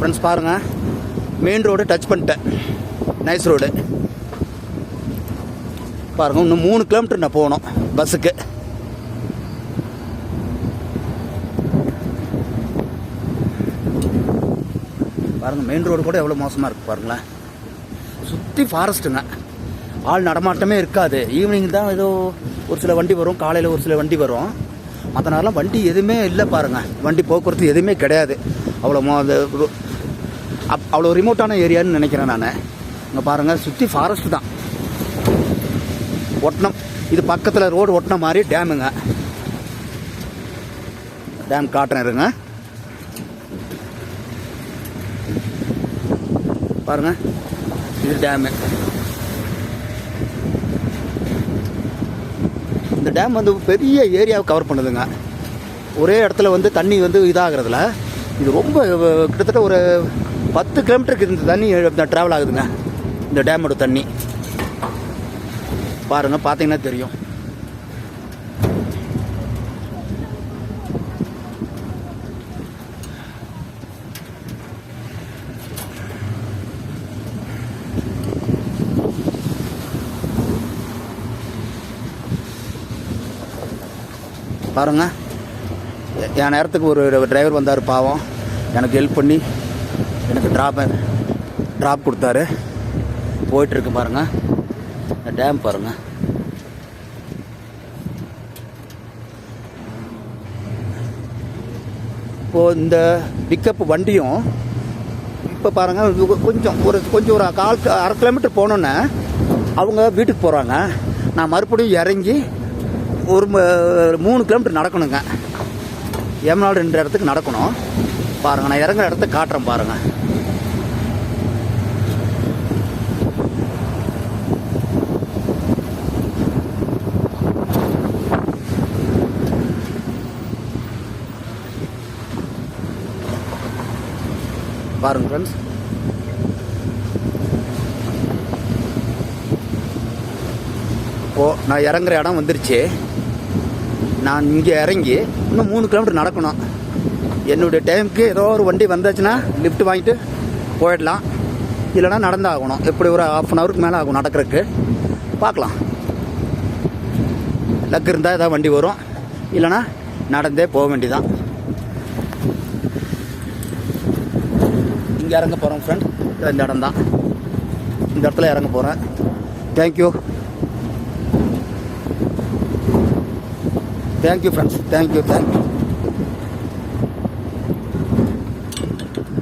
Friends பாருங்கள் main road touch பண்ணிட்டேன். Nice road பாருங்கள் இன்னும் மூணு கிலோமீட்டர் நான் போகணும் பஸ்ஸுக்கு. பாருங்கள் மெயின் ரோடு கூட எவ்வளோ மோசமாக இருக்குது பாருங்களேன். சுற்றி ஃபாரஸ்ட்டுங்க ஆள் நடமாட்டமே இருக்காது. ஈவினிங் தான் ஏதோ ஒரு சில வண்டி வரும். காலையில் ஒரு சில வண்டி வரும். மற்ற நேரம்லாம் வண்டி எதுவுமே இல்லை பாருங்கள் வண்டி போக்குவரத்து எதுவுமே கிடையாது. அவ்வளோ மோ அப் அவ்வளோ ரிமோட்டான ஏரியான்னு நினைக்கிறேன் நான். இங்கே பாருங்கள் சுற்றி ஃபாரஸ்ட் தான். ஒட்டினம் இது பக்கத்தில் ரோடு ஒட்டின மாதிரி டேமுங்க டேம் காட்டுறேன் இருங்க. பாருங்க. இது டேமு இந்த டேம் வந்து பெரிய ஏரியாவை கவர் பண்ணுதுங்க. ஒரே இடத்துல வந்து தண்ணி வந்து இதாகிறதுல இது ரொம்ப கிட்டத்தட்ட ஒரு பத்து கிலோமீட்டருக்கு இந்த தண்ணி ட்ராவல் ஆகுதுங்க. இந்த டேமோட தண்ணி. பாருங்க பார்த்தீங்கன்னா தெரியும். பாருங்க. என் நேரத்துக்கு ஒரு டிரைவர் வந்தார் பாவம். எனக்கு ஹெல்ப் பண்ணி எனக்கு ட்ராப் ட்ராப் கொடுத்தாரு. போயிட்டுருக்கு பாருங்க. இந்த டேம் பாருங்க. இப்போது இந்த பிக்கப் வண்டியும் இப்போ பாருங்க கொஞ்சம் ஒரு கொஞ்சம் ஒரு கால் அரை கிலோமீட்டர் போனோன்னே அவங்க வீட்டுக்கு போகிறாங்க நான் மறுபடியும் இறங்கி ஒரு மூணு கிலோமீட்டர் நடக்கணுங்க. எம்நாள் ரெண்டு இடத்துக்கு நடக்கணும். பாருங்க. நான் இறங்குற இடத்த காட்டுறேன் பாருங்க. பாருங்க ஃப்ரெண்ட்ஸ் இப்போ நான் இறங்குற இடம் வந்துருச்சு. நான் இங்கே இறங்கி இன்னும் மூணு கிலோமீட்டர் நடக்கணும். என்னுடைய டைமுக்கு ஏதோ ஒரு வண்டி வந்தாச்சுன்னா லிஃப்ட் வாங்கிட்டு போயிடலாம். இல்லைன்னா நடந்தாகணும். எப்படி ஒரு ஹாஃப் அன் ஹவருக்கு மேலே ஆகும் நடக்கிறதுக்கு. பார்க்கலாம். லக் இருந்தால் ஏதாவது வண்டி வரும். இல்லைன்னா நடந்தே போக வேண்டியதான் இங்கே இறங்க போகிறோம் ஃப்ரெண்ட் இந்த இடம் தான். இந்த இடத்துல இறங்க போகிறேன் thank you thank you friends thank you thank you